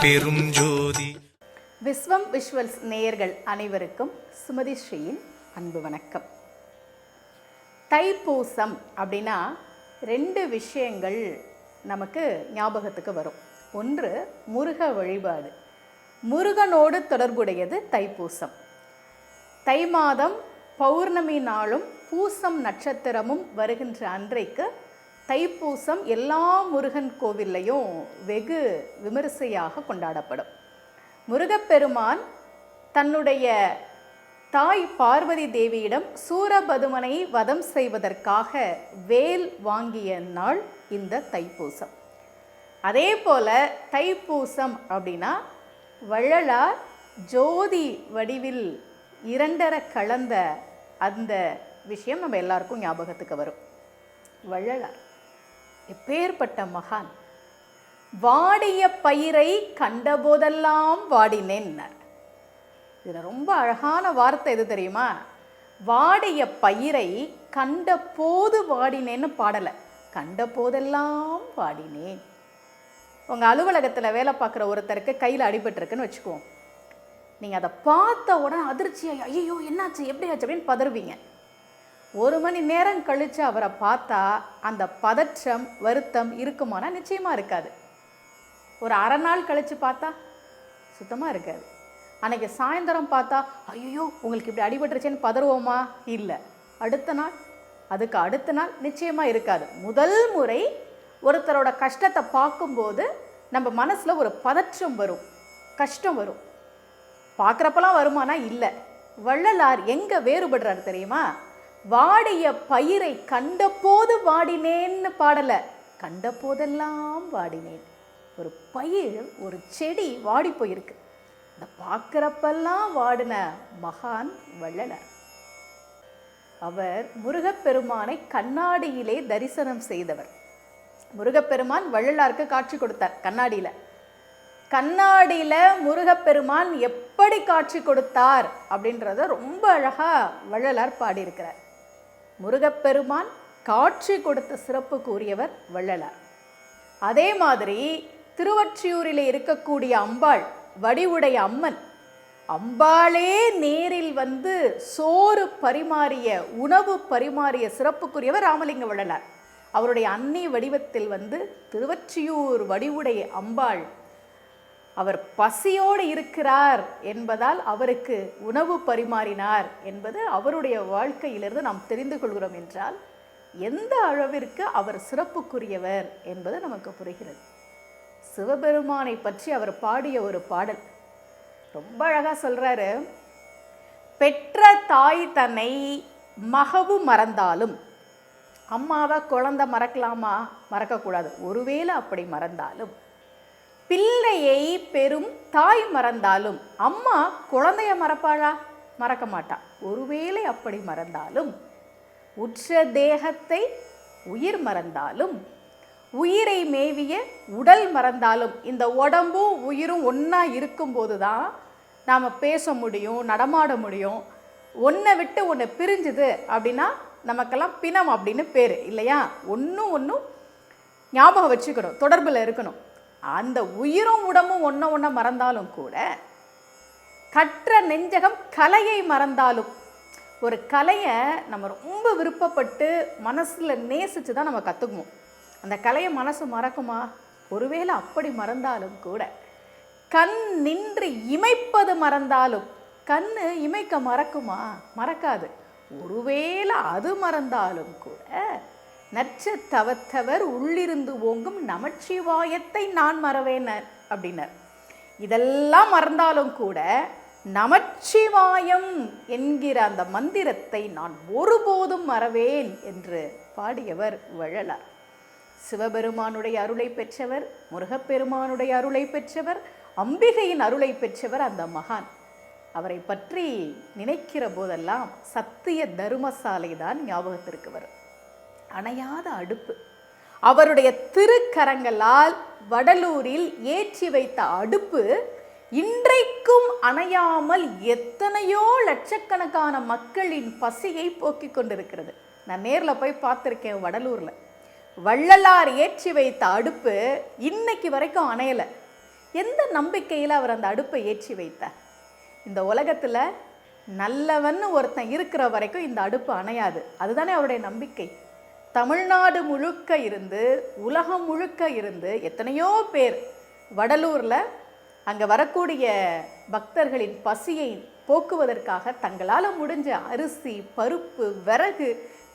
பெரும் ஜோதி. விஸ்வம் விஷுவல்ஸ் நேயர்கள் அனைவருக்கும் சுமதி ஸ்ரீயின் அன்பு வணக்கம். தைப்பூசம் அப்படின்னா ரெண்டு விஷயங்கள் நமக்கு ஞாபகத்துக்கு வரும். ஒன்று முருக வழிபாடு. முருகனோடு தொடர்புடையது தைப்பூசம். தை மாதம் பௌர்ணமி நாளும் பூசம் நட்சத்திரமும் வருகின்ற அன்றைக்கு தைப்பூசம் எல்லா முருகன் கோவில்லையும் வெகு விமரிசையாக கொண்டாடப்படும். முருகப்பெருமான் தன்னுடைய தாய் பார்வதி தேவியிடம் சூரபதுமனை வதம் செய்வதற்காக வேல் வாங்கிய நாள் இந்த தைப்பூசம். அதே போல தைப்பூசம் அப்படின்னா வள்ளலார் ஜோதி வடிவில் இரண்டர கலந்த அந்த விஷயம் நம்ம எல்லாருக்கும் ஞாபகத்துக்கு வரும். வள்ளலார். எப்பேற்பட்ட மகான். வாடிய பயிரை கண்டபோதெல்லாம் வாடினேன்னார் இதில் ரொம்ப அழகான வார்த்தை எது தெரியுமா? வாடிய பயிரை கண்ட போது வாடினேன்னு பாடலை. கண்ட போதெல்லாம் வாடினேன். உங்கள் அலுவலகத்தில் வேலை பார்க்குற ஒருத்தருக்கு கையில் அடிபட்டிருக்குன்னு வச்சுக்குவோம். நீங்கள் அதை பார்த்த உடனே அதிர்ச்சியாக ஐயோ என்னாச்சு? எப்படி ஆச்சு? அப்படின்னு பதறுவீங்க. ஒரு மணி நேரம் கழித்து அவரை பார்த்தா அந்த பதற்றம் வருத்தம் இருக்குமானா நிச்சயமாக இருக்காது. ஒரு அரை நாள் கழித்து பார்த்தா சுத்தமாக இருக்காது. அன்றைக்கி சாயந்தரம் பார்த்தா ஐயோ உங்களுக்கு இப்படி அடிபட்டுருச்சேன்னு பதறுவோமா? இல்லை. அடுத்த நாள் அதுக்கு அடுத்த நாள் நிச்சயமாக இருக்காது. முதல் முறை ஒருத்தரோட கஷ்டத்தை பார்க்கும்போது நம்ம மனசில் ஒரு பதற்றம் வரும் கஷ்டம் வரும். பார்க்குறப்பெல்லாம் வருமானா? இல்லை. வள்ளலார் எங்கே வேறுபடுறாரு தெரியுமா? வாடிய பயிரை கண்டபோது வாடினேன்னு பாடலை. கண்ட போதெல்லாம் வாடினேன். ஒரு பயிர் ஒரு செடி வாடி போயிருக்கு. இந்த பார்க்குறப்பெல்லாம் வாடின மகான் வள்ளலார். அவர் முருகப்பெருமானை கண்ணாடியிலே தரிசனம் செய்தவர். முருகப்பெருமான் வள்ளலாருக்கு காட்சி கொடுத்தார் கண்ணாடியில். கண்ணாடியில் முருகப்பெருமான் எப்படி காட்சி கொடுத்தார் அப்படின்றத ரொம்ப அழகாக வள்ளலார் பாடியிருக்கிறார். முருகப்பெருமான் காட்சி கொடுத்த சிறப்பு கூறியவர் வள்ளலார். அதே மாதிரி திருவற்றியூரில் இருக்கக்கூடிய அம்பாள் வடிவுடைய அம்மன் அம்பாளே நேரில் வந்து சோறு பரிமாறிய உணவு பரிமாறிய சிறப்புக்குரியவர் ராமலிங்க வள்ளலார். அவருடைய அன்னி வடிவத்தில் வந்து திருவற்றியூர் வடிவுடைய அம்பாள் அவர் பசியோடு இருக்கிறார் என்பதால் அவருக்கு உணவு பரிமாறினார் என்பது அவருடைய வாழ்க்கையிலிருந்து நாம் தெரிந்து கொள்கிறோம் என்றால் எந்த அளவிற்கு அவர் சிறப்புக்குரியவர் என்பது நமக்கு புரிகிறது. சிவபெருமானை பற்றி அவர் பாடிய ஒரு பாடல். ரொம்ப அழகாக சொல்கிறாரு பெற்ற தாய் தன்னை மகவு மறந்தாலும் அம்மாவை குழந்தை மறக்கலாமா? மறக்கக்கூடாது. ஒருவேளை அப்படி மறந்தாலும் பிள்ளையை பெரும் தாய் மறந்தாலும் அம்மா குழந்தைய மறப்பாளா? மறக்க மாட்டா ஒருவேளை அப்படி மறந்தாலும் உற்ற தேகத்தை உயிர் மறந்தாலும் உயிரை மேவிய உடல் மறந்தாலும் இந்த உடம்பும் உயிரும் ஒன்றா இருக்கும்போது தான் நாம் பேச முடியும் நடமாட முடியும். ஒன்றை விட்டு ஒன்று பிரிஞ்சுது அப்படின்னா நமக்கெல்லாம் பிணம் அப்படின்னு பேர் இல்லையா? ஒன்றும் ஒன்றும் ஞாபகம் வச்சுக்கணும் தொடர்பில் இருக்கணும். அந்த உயிரும் உடம்பும் ஒன்றை ஒன்றை மறந்தாலும் கூட கற்ற நெஞ்சகம் கலையை மறந்தாலும் ஒரு கலையை நம்ம ரொம்ப விருப்பப்பட்டு மனசில் நேசித்து தான் நம்ம கற்றுக்குவோம் அந்த கலையை மனசு மறக்குமா? ஒருவேளை அப்படி மறந்தாலும் கூட கண் நின்று இமைப்பது மறந்தாலும் கண் இமைக்க மறக்குமா? மறக்காது. ஒருவேளை அது மறந்தாலும் கூட நற்ற தவத்தவர் உள்ளிருந்து ஓங்கும் நமச்சிவாயத்தை நான் மறவேனர் அப்படின்னார். இதெல்லாம் மறந்தாலும் கூட நமச்சிவாயம் என்கிற அந்த மந்திரத்தை நான் ஒருபோதும் மறவேன் என்று பாடியவர் வள்ளலார். சிவபெருமானுடைய அருளை பெற்றவர் முருகப்பெருமானுடைய அருளை பெற்றவர் அம்பிகையின் அருளை பெற்றவர் அந்த மகான். அவரை பற்றி நினைக்கிற போதெல்லாம் சத்திய தர்மசாலை தான் ஞாபகத்திற்கு வரும். அணையாத அடுப்பு. அவருடைய திருக்கரங்களால் வடலூரில் ஏற்றி வைத்த அடுப்பு இன்றைக்கும் அணையாமல் எத்தனையோ லட்சக்கணக்கான மக்களின் பசியை போக்கிக் கொண்டிருக்கிறது. நான் நேரில் போய் பார்த்துருக்கேன் வடலூரில். வள்ளலார் ஏற்றி வைத்த அடுப்பு இன்னைக்கு வரைக்கும் அணையலை. எந்த நம்பிக்கையில் அவர் அந்த அடுப்பை ஏற்றி வைத்தார்? இந்த உலகத்தில் நல்லவன்னு ஒருத்தன் இருக்கிற வரைக்கும் இந்த அடுப்பு அணையாது. அதுதானே அவருடைய நம்பிக்கை. தமிழ்நாடு முழுக்க இருந்து உலகம் முழுக்க இருந்து எத்தனையோ பேர் வடலூரில் அங்கே வரக்கூடிய பக்தர்களின் பசியை போக்குவதற்காக தங்களால் முடிஞ்ச அரிசி பருப்பு விறகு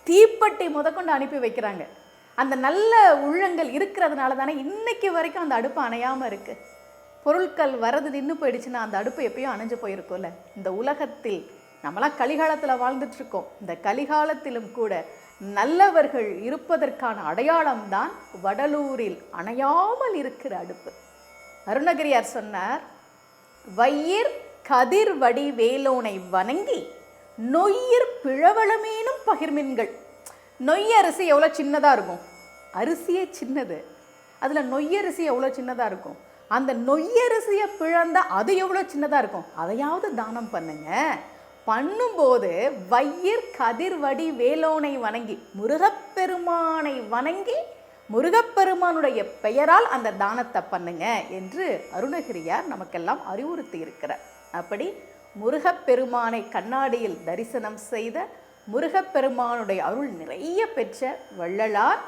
தீப்பெட்டி முதற்கொண்டு அனுப்பி வைக்கிறாங்க. அந்த நல்ல உள்ளங்கள் இருக்கிறதுனால தானே இன்னைக்கு வரைக்கும் அந்த அடுப்பு அணையாமல் இருக்கு. பொருட்கள் வரது நின்று போயிடுச்சுன்னா அந்த அடுப்பு எப்பயும் அணைஞ்சு போயிருக்கும்ல. இந்த உலகத்தில் நம்மளாம் கலிகாலத்தில் வாழ்ந்துட்டு இருக்கோம். இந்த கலிகாலத்திலும் கூட நல்லவர்கள் இருப்பதற்கான அடையாளம்தான் வடலூரில் அணையாமல் இருக்கிற அடுப்பு. அருணகிரியார் சொன்னார் வையிர் கதிர் வடி வேலோனை வணங்கி நொய்யிர் பிழவளமேனும் பகிர்மின்கள். நொய் அரிசி எவ்வளோ சின்னதாக இருக்கும்? அரிசியே சின்னது. அதில் நொய்யரிசி எவ்வளோ சின்னதாக இருக்கும்? அந்த நொய்யரிசியை பிழந்த அது எவ்வளோ சின்னதாக இருக்கும்? அதையாவது தானம் பண்ணுங்கள் பண்ணும்போது வையிர் கதிர்வடி வேலோனை வணங்கி முருகப்பெருமானை வணங்கி முருகப்பெருமானுடைய பெயரால் அந்த தானத்தை பண்ணுங்க என்று அருணகிரியார் நமக்கெல்லாம் அறிவுறுத்தி இருக்கிறார் அப்படி முருகப்பெருமானை கண்ணாடியில் தரிசனம் செய்த முருகப்பெருமானுடைய அருள் நிறைய பெற்ற வள்ளலார்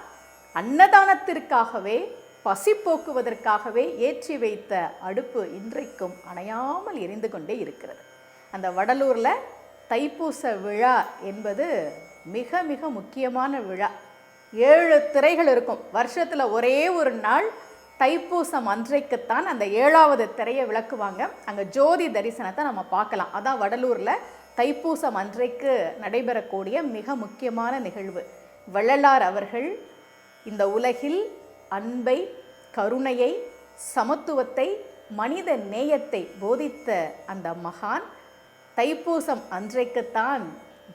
அன்னதானத்திற்காகவே பசி போக்குவதற்காகவே ஏற்றி வைத்த அடுப்பு இன்றைக்கும் அணையாமல் எரிந்து கொண்டே இருக்கிறது. அந்த வடலூரில் தைப்பூச விழா என்பது மிக மிக முக்கியமான விழா. ஏழு திரைகள் இருக்கும். வருஷத்தில் ஒரே ஒரு நாள் தைப்பூசம் அன்றைக்குத்தான் அந்த ஏழாவது திரையை விளக்குவாங்க. அங்கே ஜோதி தரிசனத்தை நம்ம பார்க்கலாம். அதான் வடலூரில் தைப்பூசம் அன்றைக்கு நடைபெறக்கூடிய மிக முக்கியமான நிகழ்வு. வள்ளலார் அவர்கள் இந்த உலகில் அன்பை கருணையை சமத்துவத்தை மனித நேயத்தை போதித்த அந்த மகான். தைப்பூசம் அன்றைக்குத்தான்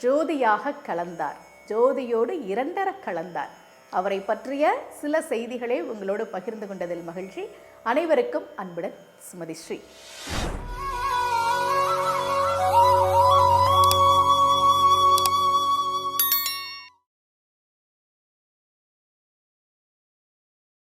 ஜோதியாக கலந்தார். ஜோதியோடு இரண்டர கலந்தார். அவரை பற்றிய சில செய்திகளை உங்களோடு பகிர்ந்து கொண்டதில் மகிழ்ச்சி. அனைவருக்கும் அன்புடன் சுமதி ஸ்ரீ.